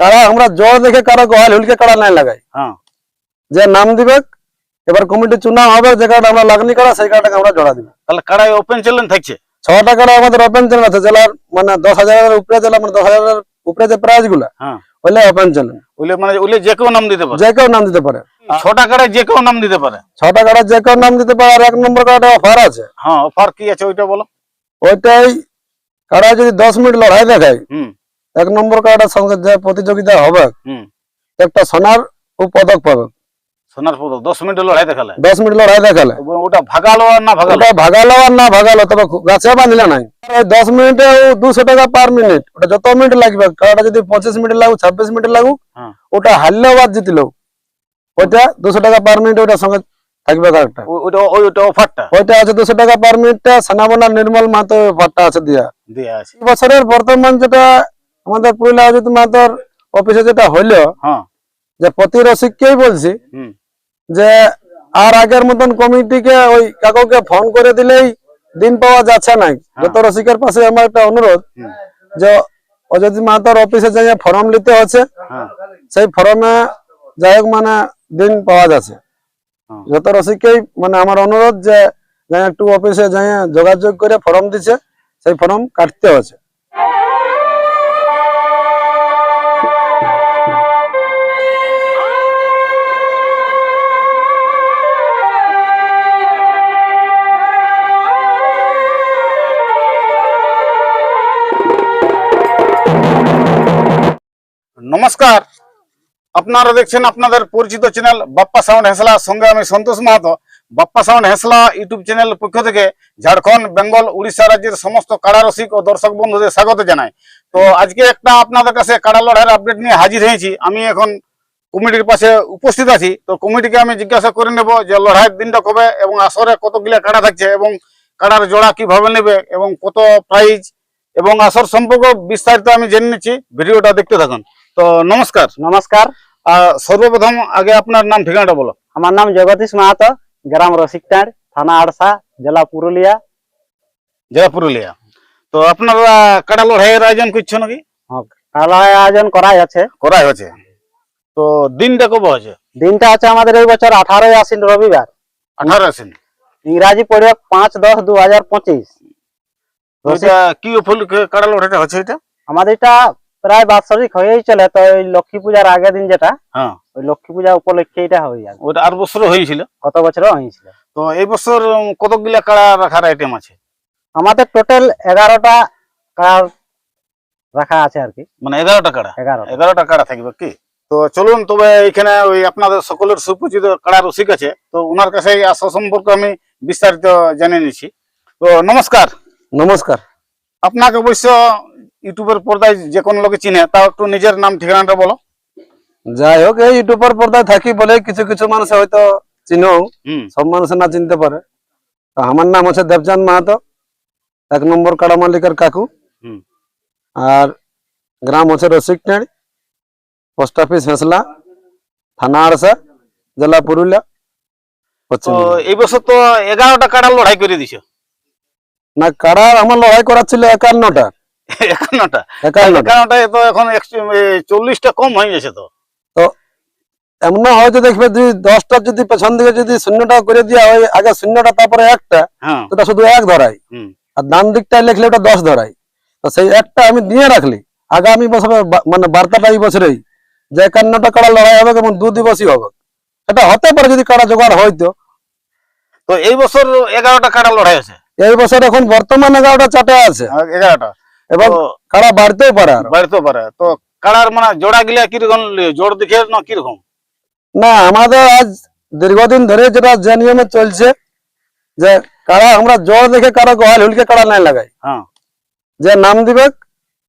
কারা? আমরা জ্বর দেখে কারা গোহাল হুলকে কারা নাই লাগাই হ্যাঁ। যে নাম দিবে এবার কমিটি চুনা হবে যে কার্ড আমরা লাগনি কারা সেই কার্ডটাকে আমরা জোড়া দিব। তাহলে কাড়াই ওপেন চ্যালেঞ্জ থাকছে? ছটা কারা আমাদের ওপেন চ্যানেল আছে জেলার মানে দশ হাজারের উপরে জেলা মানে দশ হাজারের উপরে যে প্রাইজগুলা হ্যাঁ। ওইলে ওপেন চ্যানেল ওইলে মানে ওইলে যে কেউ নাম দিতে পারে। যে কেউ নাম দিতে পারে। ছটা কাড়ায় যে কেউ নাম দিতে পারে। ছটা কারা যে কেউ নাম দিতে পারে আর এক নম্বর কার্ডে অফার আছে। হ্যাঁ অফার কি আছে ওইটা বলো? ওইটাই কারা যদি দশ মিনিট লড়াই দেখায় হুম। এক নম্বর কার্ডের সঙ্গে যে প্রতিযোগিতা হবে একটা সোনার ও পদক পাবে। সোনার পদক দশ মিনিট লড়াই দেখালে। দশ মিনিট লড়াই দেখালে। ওটা ভাগালো আর না ভাগালো? ওটা ভাগালো আর না ভাগালো তবে গাছে বাঁধিলে নাই। দশ মিনিটে দুশো টাকা পার মিনিট ওটা যত মিনিট লাগবে যদি পঁচিশ মিনিট লাগুক ছাব্বিশ মিনিট লাগুক হ্যাঁ। ওটা হারলেও বাদ জিতলেও ওইটা দুশো টাকা পার মিনিট ওটার সঙ্গে থাকবে কারেক্টটা ও- ওইটা ওইটা অফারটা ওইটা আছে দুশো টাকা পার মিনিটটা সানাবনা নির্মল মাহাতো ভাট্টা আছে দিয়া। দেয়া আছে। বছরের বর্তমান যেটা আমাদের পুরুলিয়া অজিত মাহাতোর অফিসে যেটা হইল হ্যাঁ। যে প্রতি রসিককেই বলছি যে আর আগের মতন কমিটিকে ওই কাকুকে ফোন করে দিলেই দিন পাওয়া যাচ্ছে না যত রসিকের পাশে আমার একটা অনুরোধ যে অযোধ্যা মাতার অফিসে যাই ফর্ম নিতে হচ্ছে হ্যাঁ। সেই ফর্মে যাই হোক মানে দিন পাওয়া যাচ্ছে। হ্যাঁ। যত রসিককেই মানে আমার অনুরোধ যে একটু অফিসে যাই যোগাযোগ করে ফর্ম দিচ্ছে সেই ফর্ম কাটতে হচ্ছে। নমস্কার। আপনারা দেখছেন আপনাদের পরিচিত চ্যানেল বাপ্পা সাউন্ড হেসলা। সঙ্গে আমি সন্তোষ মাহাতো। বাপ্পা সাউন্ড হেসলা ইউটিউব চ্যানেলের পক্ষ থেকে ঝাড়খণ্ড, বেঙ্গল, উড়িষ্যা রাজ্যের সমস্ত কাড়া রসিক ও দর্শক বন্ধুদের স্বাগত জানাই। তো আজকে একটা আপনাদের কাছে কাড়া লড়াইয়ের আপডেট নিয়ে হাজির হয়েছি। আমি এখন কমিটির পাশে উপস্থিত আছি। তো কমিটিকে আমি জিজ্ঞাসা করে নেব যে লড়াইয়ের দিনটা কবে এবং আসরে কতগুলা কাড়া থাকছে এবং কাড়ার জোড়া কীভাবে নেবে এবং কত প্রাইজ এবং আসর সম্পর্কে বিস্তারিত আমি জেনে নিচ্ছি। ভিডিওটা দেখতে থাকুন। তো নমস্কার। নমস্কার। সর্বপ্রথম আগে আপনার নাম ঠিকানাটা বলো। আমার নাম জগদীশ মাহাতো গ্রাম রসিকটাঁড় থানা আড়সা জেলা পুরুলিয়া। জেলা পুরুলিয়া। তো আপনারা কাটা লড়াইয়ের আয়োজন করছ নাকি? আয়োজন করাই আছে। করাই আছে। তো দিনটা কবে হচ্ছে দিনটা আছে আমাদের এই বছর আঠারোই আশ্বিন রবিবার। আঠারো আছেন ইংরাজি পড়বে পাঁচ দশ দু হাজার পঁচিশ কি উপলক্ষে কাটা লড়াইটা হচ্ছে এটা? আমাদের এটা প্রায় বাৎসরিক হয়েই চলে। তো ওই লক্ষ্মী পূজার আগের দিন যেটা হ্যাঁ। ওই লক্ষ্মী পূজা উপলক্ষে এটা হয়ে যাবে। ওটা আর বছর হয়েছিল। গত বছরও হয়েছিল। তো এই বছর কতগুলা কাড়া রাখার আইটেম আছে? আমাদের টোটাল এগারোটা কার রাখা আছে আর কি। মানে এগারোটা কাড়া? এগারো এগারোটা কাড়া থাকবে কি? তো চলুন তবে এখানে ওই আপনাদের সকলের সুপরিচিত কাড়া রসিক আছে। তো ওনার কাছে এই আশা সম্পর্কে আমি বিস্তারিত জেনে নিচ্ছি। তো নমস্কার। নমস্কার। আপনাকে অবশ্য ইউটিউবের পর্দায় যে কোনো লোকে চিনে তাও একটু নিজের নাম ঠিকানাটা বলো। যাই হোক এই ইউটিউবের পর্দায় থাকি বলে কিছু কিছু মানুষ হয়তো চিনো সব মানুষ না চিনতে পারে। তো আমার নাম হচ্ছে দেবচাঁদ মাহাতো এক নম্বর কাড়া মালিকের কাকু। হুম। আর গ্রাম হচ্ছে রসিকটাঁড় পোস্ট অফিস হেসলা থানা আড়সা জেলা পুরুলিয়া তো এই বছর তো এগারোটা কাড়া লড়াই করে দিছো। না কাড়া আমার লড়াই করার ছিল একান্নটা। একান্নটা। একান্নটা। একান্নটা তো এখন চল্লিশটা কম হয়ে গেছে তো। এমন দেখবে যদি দশটা যদি পেছন দিকে যদি শূন্যটা করে দেওয়া হয় আগে শূন্যটা তারপরে একটা হ্যাঁ। ওটা শুধু এক ধরাই আর ডান দিকটায় লিখলে ওটা দশ ধরাই তো সেই একটা আমি দিয়ে রাখলি। আগামী বছরে মানে বার্তাটা এই বছরেই যে একান্নটা কাড়া লড়াই হবে এবং দু দিবসই হবে। এটা হতে পারে যদি কাড়া জোগাড় হয়তো। তো এই বছর এগারোটা কাড়া লড়াই আছে? এই বছর এখন বর্তমান এগারোটা চাটে আছে। এগারোটা। এবং কাড়া বাড়তেও পারে আর। বাড়িতে পারে। তো কাড়ার মানে জোড়া গিলা কীরকম জোর দেখে না কীরকম? না আমাদের আজ দীর্ঘদিন ধরে যেটা যে নিয়মে চলছে যে কাড়া আমরা জল দেখে কারও গোহাল হুলকে কাড়া নাই লাগাই। হ্যাঁ। যে নাম দিবে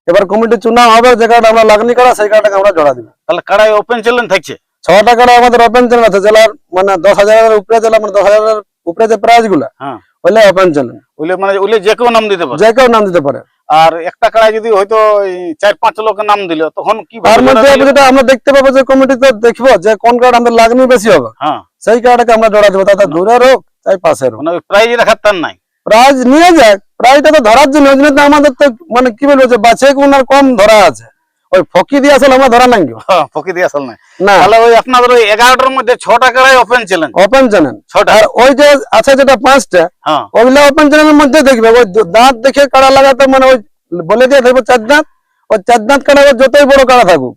এবার কমিটি চুনা হবে যে কার্ড আমরা লাগনি কাড়া সেই কার্ডটাকে আমরা জোড়া দিব। তাহলে কাড়াই ওপেন চ্যালেঞ্জ থাকছে? ছটা কাড়া আমাদের ওপেন চ্যানেল আছে জেলার মানে দশ হাজারের উপরে জেলা মানে দশ হাজারের উপরে যে প্রাইজগুলা হ্যাঁ। ওইলে ওপেন চ্যানেল ওইলে মানে ওইলে যে কেউ নাম দিতে পারে। যে কেউ নাম দিতে পারে। আর একটা কাড়াই যদি হয়তো চার পাঁচ লোকের নাম দিল তখন কি তার মধ্যে যেটা আমরা দেখতে পাবো যে কমিটিতে দেখব যে কোন কার্ড আমাদের লাগনি বেশি হবে। হ্যাঁ। সেই কার্ডটাকে আমরা জোড়া দেবো তাতে দূরের হোক তাই পাশের হোক। মানে প্রাইজ রাখার তার নাই। প্রাইজ নিয়ে যাক প্রাইজটা তো ধরার জন্য আমাদের তো মানে কি বলব যে বাছে কোন আর কম ধরা আছে। ওই ফকি দিয়ে আসলে আমরা ধরা নাই হ্যাঁ, ফকি দিয়ে আসল নাই। না। তাহলে ওই আপনাদের ওই এগারোটার মধ্যে ছটা ওপেন ছিলেন। ওপেন চ্যানেল ছটা। আর ওই যে আছে যেটা পাঁচটা হ্যাঁ। ওগুলা ওপেন চ্যানেলের মধ্যে দেখবে ওই দাঁত দেখে কাড়া লাগাতে মানে ওই বলে দিয়ে দেখব চার দাঁত ওই চার দাঁত কাড়া যতই বড় কাড়া থাকুক।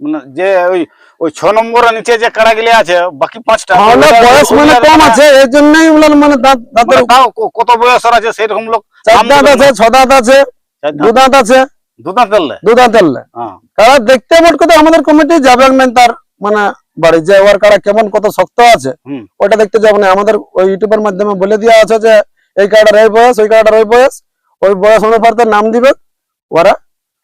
মানে যে ওই ওই ছ নম্বরের নিচে যে কাড়া গুলি আছে বাকি পাঁচটা বয়স মানে কম আছে এই জন্যই মানে দাঁত মানে কত বয়সের আছে সেরকম লোক চার দাঁত আছে ছ দাঁত আছে দু। দাঁত আছে। হ্যাঁ। কারা দেখতে মোট কথা আমাদের কমিটি যাবে না তার মানে বাড়ি যে ওর কারা কেমন কত শক্ত আছে ওটা দেখতে যাবে না। আমাদের ওই ইউটিউবের মাধ্যমে বলে দেওয়া আছে যে এই কার্ডার এই বয়স ওই ওই বয়স ওই বয়স অনুপাতে নাম দিবে ওরা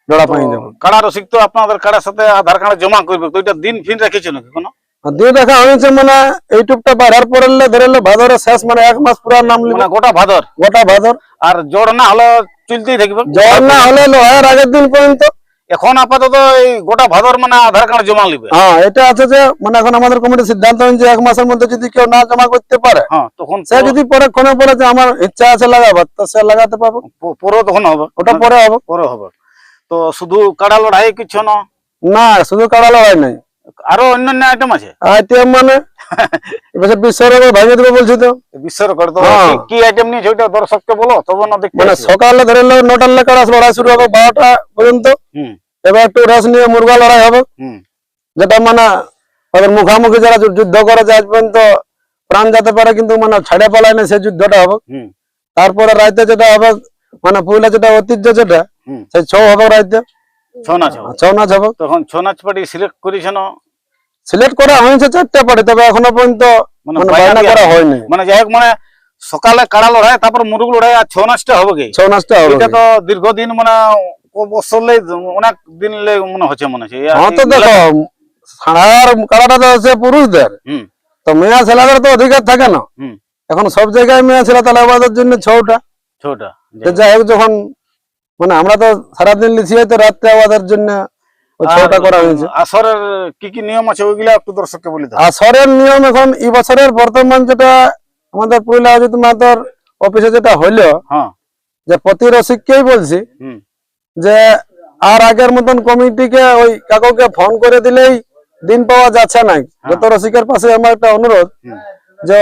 জোড়া পাই যাবে কাড়া রসিক তো আপনাদের কাড়ার সাথে আধার কার্ড জমা করবে তো দিন ফিন রেখেছে নাকি কোনো? আর দিয়ে দেখা হয়েছে মানে ইউটিউবটা বাড়ার পরে ধরে ভাদরের শেষ মানে এক মাস পুরা নাম মানে গোটা ভাদর। গোটা ভাদর। আর জোর না হলে চলতেই থাকবে জ্বর না হলে লোহার আগের দিন পর্যন্ত। এখন আপাতত এই গোটা ভাদর মানে আধার কার্ড জমা নিবে। হ্যাঁ এটা আছে যে মানে এখন আমাদের কমিটির সিদ্ধান্ত হয়েছে এক মাসের মধ্যে যদি কেউ না জমা করতে পারে হ্যাঁ তখন সে যদি পরে ক্ষণে পরে যে আমার ইচ্ছা আছে লাগাবার তো সে লাগাতে পারব। পরে তখন হবে। ওটা পরে হবে। পরে হবে। তো শুধু কাড়া লড়াই কিছু না? না শুধু কাড়ালো হয় নাই। আরও অন্যান্য আইটেম আছে? আইটেম মানে দেবো বলছি তো? তো হ্যাঁ। কি- কি আইটেম নিয়েছে ওইটা দর্শককে বলো তবে না দেখতে মানে সকালে ধরে নটার লেখা লড়াই শুরু হবে বারোটা পর্যন্ত। এবার একটু রেস নিয়ে মুরগা লড়াই হবে। যেটা মানে ওদের মুখামুখি যারা যুদ্ধ করে যে আজ পর্যন্ত প্রাণ যেতে পারে কিন্তু মানে ছাড়ে পালায় না সেই যুদ্ধটা হবে। তারপরে রাইতে যেটা হবে মানে পুরুলিয়া যেটা ঐতিহ্য যেটা সেই ছৌ হবে রাইতে। ছৌ নাচ হবে। ছৌ নাচ হবে। তখন ছৌ নাচ পার্টি সিলেক্ট করেছে না সিলেক্ট করা হয়েছে চারটে পার্টি তবে এখনও পর্যন্ত মানে মানে বায়না বায়না করা হয়নি। মানে যাই হোক মানে সকালে কাড়া লড়াই তারপর মুরুগ লড়াই আর ছৌ নাচটা হবে কি? ছৌ নাচটা হবে এটা তো দীর্ঘদিন মানে অনেক দিন মনে হচ্ছে মনে হচ্ছে। হ্যাঁ তো দেখো সাড়ার কাড়াটা তো আছে পুরুষদের। হুম। তো মেয়া ছেলেদের তো অধিকার থাকে না। হুম। এখন সব জায়গায় মেয়া ছেলে তাহলে আমাদের জন্য ছৌটা। ছৌটা তো যাই হোক। যখন মানে আমরা তো সারাদিন লিখিয়ে তো রাত্রে আমাদের জন্য ছৌটা করা হয়েছে। আসরের কি কি নিয়ম আছে ওইগুলা একটু দর্শককে বলে দাও। আসরের নিয়ম এখন এই বছরের বর্তমান যেটা আমাদের পুরুলিয়া অজিত মাহাতর অফিসে যেটা হইল হ্যাঁ। যে প্রতি রসিককেই বলছি হুম। যে আর আগের মতন কমিটিকে ওই কাকুকে ফোন করে দিলেই দিন পাওয়া যাচ্ছে না যত রসিকের পাশে আমার একটা অনুরোধ যে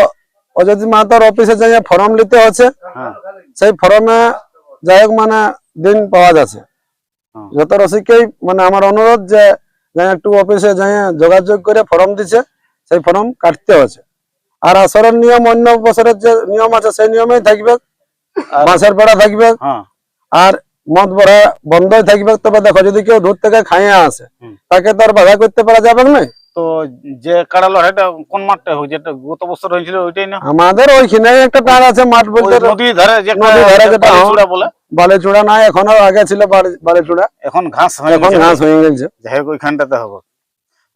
অজিত মাহাতর অফিসে যাই ফর্ম নিতে হচ্ছে হ্যাঁ। সেই ফর্মে যাই হোক মানে দিন পাওয়া যাচ্ছে। হ্যাঁ। যত রসিককেই মানে আমার অনুরোধ যে যাই একটু অফিসে যাই যোগাযোগ করে ফর্ম দিছে সেই ফর্ম কাটতে হচ্ছে আর আসরের নিয়ম অন্য বছরের যে নিয়ম আছে সেই নিয়মেই থাকবে। মাছের পেড়া থাকবে। হ্যাঁ। আর মদ ভরা বন্ধই থাকবে। তবে দেখো যদি কেউ দূর থেকে খাইয়ে আসে তাকে তো আর বাধা করতে পারা যাবে না। তো যে কাড়া লড়াইটা কোন মাঠটা হয়? যেটা গত বছর হয়েছিল ওইটাই না? আমাদের ওইখানে একটা টান আছে মাঠ বলতে ধারে যে নদীর ধারে যেটা, হ্যাঁ। চূড়া নাই এখনও আগে ছিল বালি- বালিচূড়া। এখন ঘাস এখন ঘাস হয়ে গেছে। যাই হোক ওইখানটাতে হবে।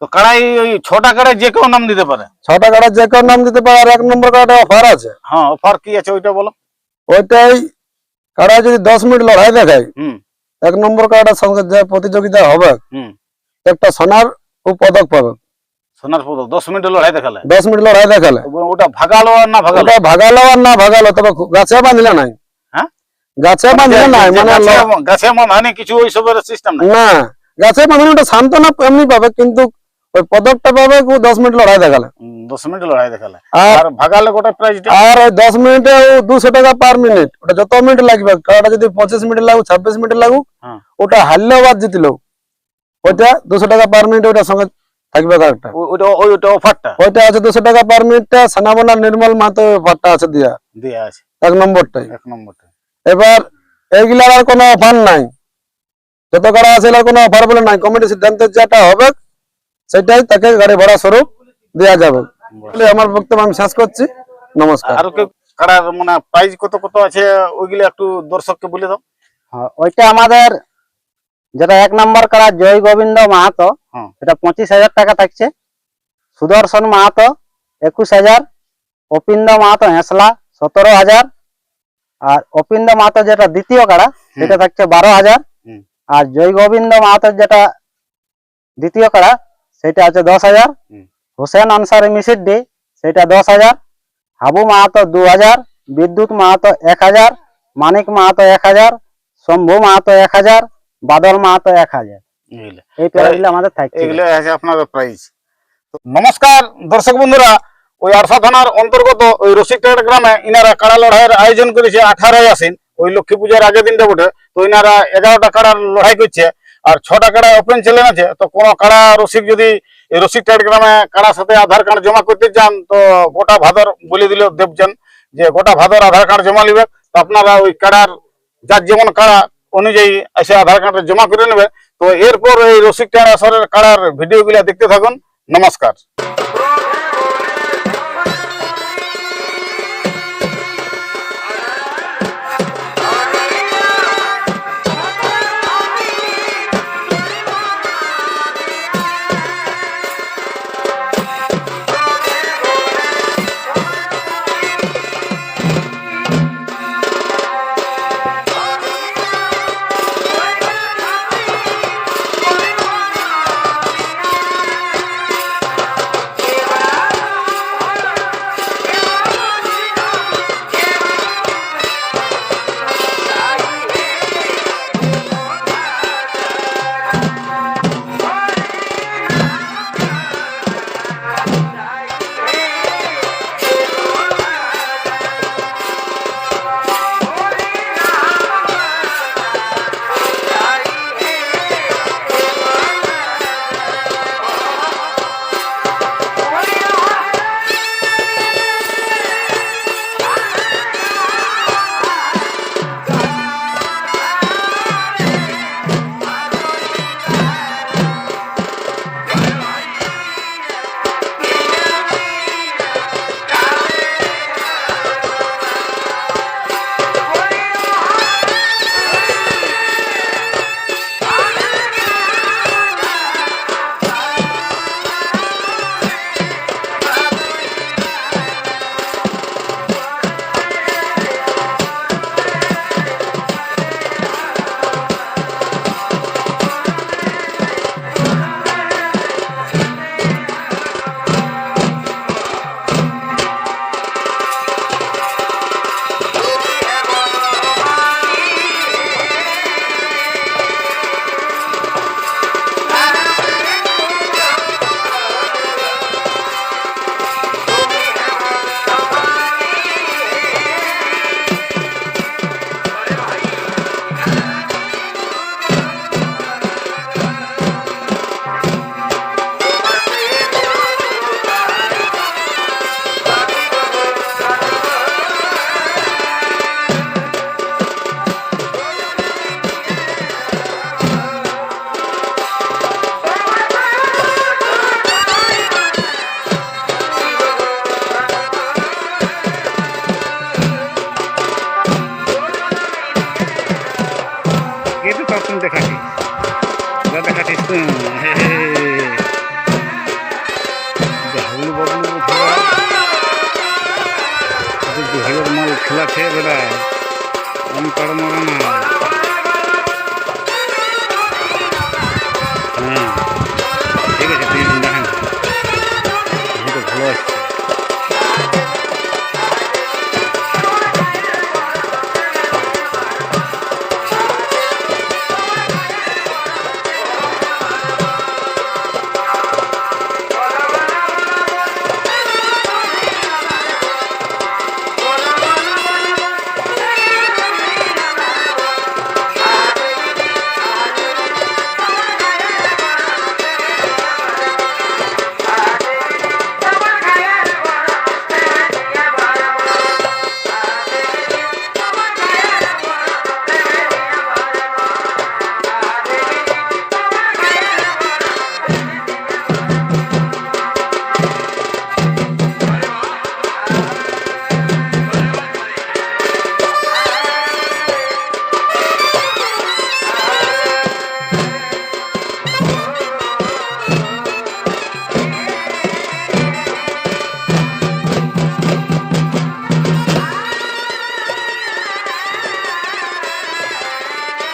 তো কাড়াই ওই ছটা কাড়াই যে কেউ নাম দিতে পারে। ছটা কাটা যে কেউ নাম দিতে পারে আর এক নম্বর কাটা অফার আছে। হ্যাঁ অফার কি আছে ওইটা বলো। ওইটাই কাটা যদি দশ মিনিট লড়াই দেখায় হুম। এক নম্বর কাটার সঙ্গে যে প্রতিযোগিতা হবে হুম। একটা সোনার ও পদক পাবে। সোনার পদ দশ মিনিট লড়াই দেখালে। দশ মিনিট লড়াই দেখালে। ওটা ভাগালো আর না ভাগালো? ভাগালো আর না ভাগালো তবে গাছে বাঁধলে নাই? গাছে বাঁধলে নাই যে মানে ল- গাছে- গাছে মানে কিছু ওইসবের সিস্টেম নাই। না গাছে বাঁধলে ওটা সান্ত্বনা এমনি পাবে কিন্তু ওই পদকটা পাবে ও দশ মিনিট লড়াই দেখালে। হুম, দশ মিনিট লড়াই দেখালে। আর আর ভাগালে গোটা প্রাইজটা আর ওই দশ মিনিটে ও দুশো টাকা পার মিনিট ওটা যত মিনিট লাগবে কারোটা যদি পঁচিশ মিনিট লাগুক ছাব্বিশ মিনিট লাগুক হ্যাঁ। ওটা হারলেও বাদ জিতলেও ওইটা দুশো টাকা পার মিনিট ওটার সঙ্গে থাকবে কারেক্টটা ওই- ওইটা ওই ওইটা অফারটা ওইটা আছে দুশো টাকা পার মিনিটটা সানাবোনা নির্মল মাতো অফারটা আছে দিয়া। দেয়া আছে। এক নম্বরটাই। এক নম্বরটা এবার এইগুলার আর কোনো অফার নাই। যত কারা আছে এগুলার কোনো অফার বলে নাই। কমিটি সিদ্ধান্ত যেটা হবে সেটাই তাকে গাড়ি ভাড়া স্বরূপ দেওয়া যাবে। বলে আমার বক্তব্য আমি শেষ করছি। নমস্কার। আর কেউ কাড়ার মানে প্রাইজ কত কত আছে ওইগুলো একটু দর্শককে বলে দাও। হ্যাঁ, ওইটা আমাদের যেটা এক নম্বর কাড়া জয় গোবিন্দ মাহাতো হ্যাঁ। এটা পঁচিশ হাজার টাকা থাকছে। সুদর্শন মাহাতো একুশ হাজার। অপিন্দ মাহাতো হেঁসলা সতেরো হাজার। আর অপিন্দ মাহাতো যেটা দ্বিতীয় কাড়া সেটা থাকছে বারো হাজার। আর জয় গোবিন্দ মাহাতোর যেটা দ্বিতীয় কাড়া সেটা আছে দশ হাজার। হোসেন আনসারি মিসিড্ডি সেটা দশ হাজার। হাবু মাহাতো দু হাজার বিদ্যুৎ মাহাতো এক হাজার মানিক মাহাতো এক হাজার শম্ভু মাহাতো এক হাজার বাদল মাহাতো এক হাজার। এই প্রাইসগুলো আমাদের থাকছে। এগুলো আছে আপনাদের প্রাইস নমস্কার দর্শক বন্ধুরা ওই আরসা থানার অন্তর্গত ওই রসিকটাট গ্রামে ইনারা কাড়া লড়াইয়ের আয়োজন করেছে, আঠারোই আসিন ওই লক্ষ্মী পূজার আগের দিনটা বটে। তো ইনারা এগারোটা কাড়ার লড়াই করছে আর ছটা কাড়া ওপেন চ্যালেঞ্জ আছে। তো কোনো কাড়া রসিক যদি এই রসিকটাট গ্রামে কাড়ার সাথে আধার কার্ড জমা করতে চান, তো গোটা ভাদর বলে দিল দেবচান যে গোটা ভাদর আধার কার্ড জমা নিবে। তো আপনারা ওই কাড়ার যার যেমন কাড়া অনুযায়ী এসে আধার কার্ড জমা করে নেবে। তো এরপর এই রসিকটার আসরের কাড়ার ভিডিওগুলো দেখতে থাকুন। নমস্কার। खिला थे बेटा हम परमोरा ना